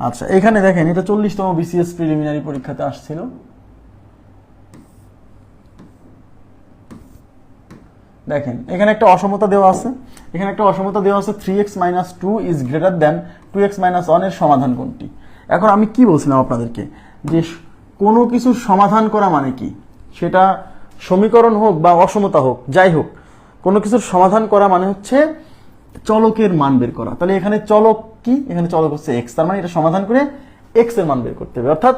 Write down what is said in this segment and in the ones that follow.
আচ্ছা এখানে দেখেন, এটা চল্লিশতম বিসিএস প্রিলিমিনারি পরীক্ষাতে আসছিল। দেখেন, এখানে একটা অসমতা দেওয়া আছে। এখানে একটা অসমতা দেওয়া আছে three x minus two is greater than two x minus ওয়ানের সমাধান কোনটি? এখন আমি কি বলছিলাম আপনাদেরকে? যে কোনো কিছুর সমাধান করা মানে কি? সেটা সমীকরণ হোক বা অসমতা হোক, যাই হোক, কোনো কিছুর সমাধান করা মানে হচ্ছে চলকের মান বের করা। তাহলে এখানে চলক কি? এখানে চলক হচ্ছে এক্স তার মানে এটা সমাধান করে এক্সের মান বের করতে হবে। অর্থাৎ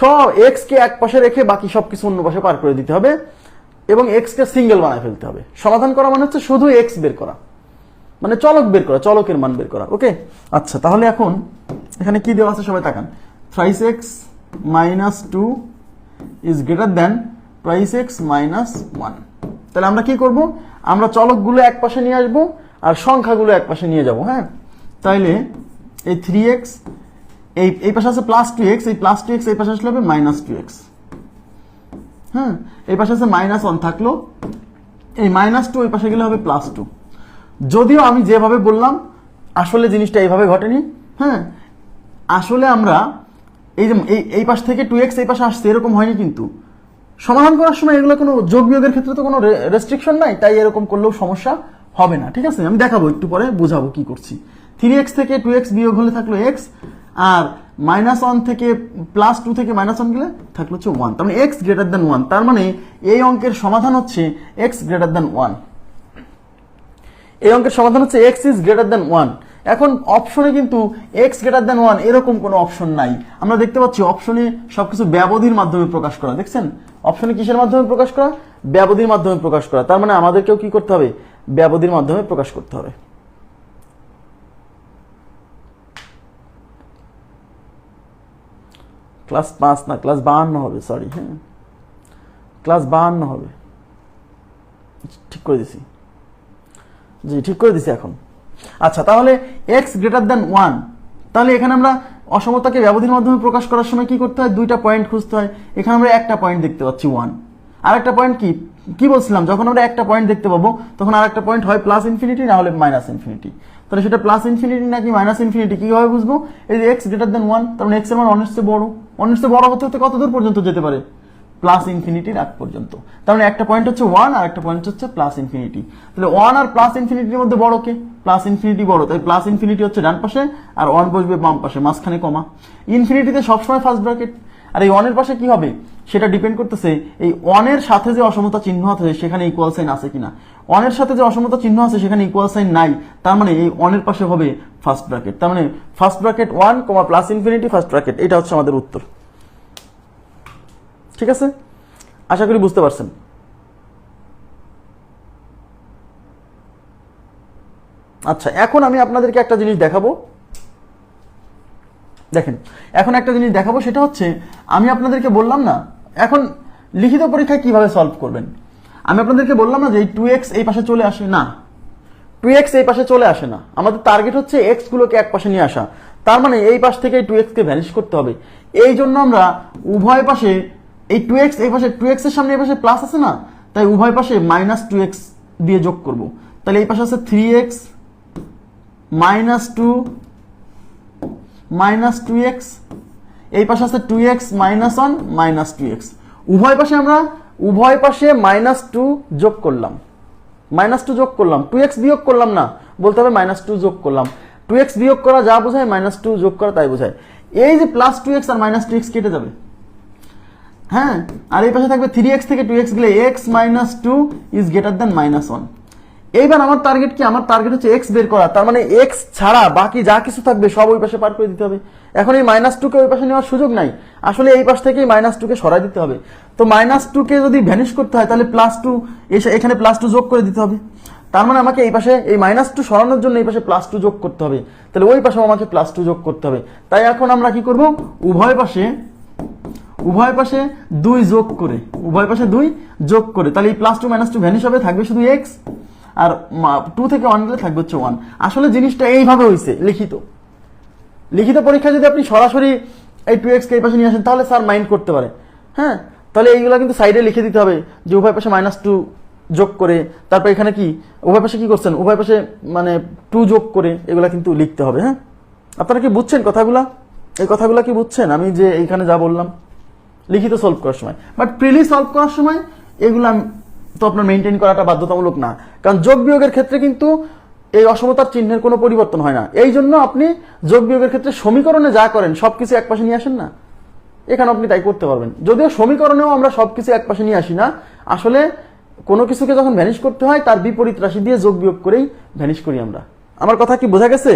সব এক্স কে এক পাশে রেখে বাকি সব কিছু অন্য পাশে পার করে দিতে হবে এবং এক্স কে সিঙ্গেল বানায় ফেলতে হবে। সমাধান করা মানে হচ্ছে শুধু এক্স বের করা। মানে চলক বের করা, চলকের মান বের করা। ওকে? আচ্ছা তাহলে এখন এখানে কি দেওয়া আছে সবাই তাকান। Three x minus two is greater than price x minus one তাহলে আমরা কি করব? আমরা চলকগুলো এক পাশে নিয়ে আসব আর সংখ্যাগুলো এক পাশে নিয়ে যাব হ্যাঁ? তাইলে এই থ্রি এক্স এই এই পাশে আছে প্লাস টু এক্স এই প্লাস টু এক্স এই পাশে আসলে হবে মাইনাস টু এক্স হ্যাঁ? এই পাশে আছে মাইনাস ওয়ান থাকল, এই মাইনাস টু ওই পাশে গেলে হবে প্লাস টু যদিও আমি যেভাবে বললাম, আসলে জিনিসটা এইভাবে ঘটেনি হ্যাঁ? আসলে আমরা এই যে, এই পাশ থেকে টু এক্স এই পাশে আসছে, এরকম হয়নি কিন্তু। সমাধান করার সময় এগুলো কোনো যোগ বিয়োগের ক্ষেত্রে তো কোনো রেস্ট্রিকশন নাই, তাই এরকম করলেও সমস্যা হবে না, ঠিক আছে? আমি দেখাবো, একটু পরে বোঝাবো কি করছি। থ্রি এক্স থেকে টু এক্স বিয়োগ হলে থাকল এক্স আর মাইনাস ওয়ান থেকে প্লাস টু থেকে মাইনাস ওয়ান গেলে থাকল হচ্ছে ওয়ান তার মানে এক্স গ্রেটার দেন ওয়ান তার মানে এই অঙ্কের সমাধান হচ্ছে এক্স গ্রেটার দেন ওয়ান এই অঙ্কের সমাধান হচ্ছে x is greater than one এখন অপশনে কিন্তু এক্স গ্রেটার দেন ওয়ান এরকম কোনো অপশন নাই। আমরা দেখতে পাচ্ছি অপশনে সবকিছু ব্যবধির মাধ্যমে প্রকাশ করা। দেখছেন? অপশনে কিসের মাধ্যমে প্রকাশ করা? ব্যবধির মাধ্যমে প্রকাশ করা। তার মানে আমাদেরকেও কি করতে হবে? ব্যবধির মাধ্যমে প্রকাশ করতে হবে। ক্লাস পাঁচ না, ক্লাস বাহান্ন হবে সরি হ্যাঁ। ক্লাস বাহান্ন হবে। ঠিক করে দিছি। জি, ঠিক করে দিছি এখন। আচ্ছা তাহলে এক্স গ্রেটার দেন ওয়ান তাহলে এখানে আমরা অসমতাকে ব্যবধির মাধ্যমে প্রকাশ করার সময় কি করতে হয়? দুইটা পয়েন্ট খুঁজতে হয়। এখানে আমরা একটা পয়েন্ট দেখতে পাচ্ছি ওয়ান আর একটা পয়েন্ট কি? কি বলছিলাম? যখন আমরা একটা পয়েন্ট দেখতে পাবো, তখন আর একটা পয়েন্ট হয় প্লাস ইনফিনিটি না হলে মাইনাস ইনফিনিটি তাহলে সেটা প্লাস ইনফিনিটি নাকি মাইনাস ইনফিনিটি কীভাবে বুঝব? এই যে এক্স গ্রেটার দেন ওয়ান তার মানে এক্সের মান অনেক বড়। অনেক বড় হতে হতে কত দূর পর্যন্ত যেতে পারে? প্লাস ইনফিনিটির আগ পর্যন্ত। তার মানে একটা পয়েন্ট হচ্ছে ওয়ান আর একটা পয়েন্ট হচ্ছে প্লাস ইনফিনিটি তাহলে ওয়ান আর প্লাস ইনফিনিটির মধ্যে বড় কে? প্লাস ইনফিনিটি বড়। তাই প্লাস ইনফিনিটি হচ্ছে ডান পাশে, আর ওয়ান বসবে বাম পাশে, মাঝখানে কমা। ইনফিনিটিতে সবসময় ফার্স্ট ব্র্যাকেট আর এই ওয়ানের পাশে কি হবে? সেটা ডিপেন্ড করতেছে এই ওয়ানের সাথে যে অসমতা চিহ্ন আছে, সেখানে ইকুয়াল সাইন আছে কিনা। ওয়ানের সাথে যে অসমতা চিহ্ন আছে, সেখানে ইকুয়াল সাইন নাই। তার মানে এই ওয়ানের পাশে হবে ফার্স্ট ব্র্যাকেট তার মানে first bracket one comma plus infinity first bracket এটা হচ্ছে আমাদের উত্তর। ঠিক আছে? আশা করি বুঝতে পারছেন। আচ্ছা এখন আমি আপনাদেরকে একটা জিনিস দেখাবো। দেখেন, এখন একটা জিনিস দেখাবো, সেটা হচ্ছে, আমি আপনাদেরকে বললাম না, এখন লিখিত পরীক্ষায় কীভাবে সলভ করবেন? আমি আপনাদেরকে বললাম না যে এই টু এক্স এই পাশে চলে আসে, না। টু এক্স এই পাশে চলে আসে না। আমাদের টার্গেট হচ্ছে এক্স গুলোকে এক পাশে নিয়ে আসা। তার মানে এই পাশ থেকে টু এক্স কে ভ্যানিশ করতে হবে। এই জন্য আমরা উভয় পাশে, এই টু এক্স এই পাশে টু এক্সের সামনে এই পাশে প্লাস আছে না, তাই উভয় পাশে মাইনাস টু এক্স দিয়ে যোগ করব। তাহলে এই পাশে আছে three x minus two minus two x, এই পাশে আছে two x minus one minus two x. উভয় পাশে আমরা, উভয় পাশে মাইনাস টু যোগ করলাম। মাইনাস টু যোগ করলাম। টু এক্স বিয়োগ করলাম না, বলতে হবে মাইনাস টু যোগ করলাম। টু এক্স বিয়োগ করা যা বোঝায়, মাইনাস টু যোগ করা তাই বোঝায়। এই যে প্লাস টু এক্স আর মাইনাস টু এক্স কেটে যাবে। হ্যাঁ আর এই পাশে থাকবে থ্রি এক্স থেকে টু এক্স গেলে x minus two is greater than minus one এইবার আমার টার্গেট কি? আমার টার্গেট হচ্ছে এক্স বের করা। তার মানে এক্স ছাড়া বাকি যা কিছু থাকবে সব ওই পাশে পার করে দিতে হবে। এখন এই মাইনাস টুকে ওই পাশে নেওয়ার সুযোগ নাই। আসলে এই পাশ থেকে মাইনাস টুকে সরাই দিতে হবে। তো মাইনাস টুকে যদি ভ্যানিশ করতে হয়, তাহলে প্লাস টু এসে এখানে প্লাস টু যোগ করে দিতে হবে। তার মানে আমাকে এই পাশে এই মাইনাস টু সরানোর জন্য এই পাশে প্লাস টু যোগ করতে হবে। তাহলে ওই পাশেও আমাকে প্লাস টু যোগ করতে হবে। তাই এখন আমরা কি করব? উভয় পাশে উভয় পাশে দুই যোগ করে, উভয় পাশে দুই যোগ করে। তাহলে এই plus two minus two vanish হবে, থাকবে শুধু এক্স আর টু থেকে ওয়ান গেলে থাকবে হচ্ছে ওয়ান আসলে জিনিসটা এইভাবে হয়েছে লিখিত। লিখিত পরীক্ষা যদি আপনি সরাসরি এই টু এক্সকে এই পাশে নিয়ে আসেন, তাহলে স্যার মাইন্ড করতে পারে। হ্যাঁ? তাহলে এইগুলো কিন্তু সাইডে লিখে দিতে হবে যে উভয় পাশে মাইনাস টু যোগ করে, তারপর এখানে কি? উভয় পাশে কি করছেন? উভয় পাশে মানে টু যোগ করে এগুলো কিন্তু লিখতে হবে হ্যাঁ? আপনারা কি বুঝছেন কথাগুলা? এই কথাগুলো কি বুঝছেন? আমি যে এইখানে যা বললাম, লিখিত সলভ করার সময়। বাট প্রিলি সলভ করার সময় এগুলো তো আপনার মেনটেন করাটা বাধ্যতামূলক না। কারণ যোগ বিয়োগের ক্ষেত্রে কিন্তু এই অসমতার চিহ্নের কোনো পরিবর্তন হয় না। এই জন্য আপনি যোগ বিয়োগের ক্ষেত্রে সমীকরণে যা করেন, সবকিছু এক পাশে নিয়ে আসেন না। এখানে আপনি তাই করতে পারবেন। যদিও সমীকরণেও আমরা সবকিছু এক পাশে নিয়ে আসি না, আসলে কোনো কিছুকে যখন ভ্যানিশ করতে হয়, তার বিপরীত রাশি দিয়ে যোগ বিয়োগ করেই ভ্যানিশ করি আমরা। আমার কথা কি বোঝা গেছে?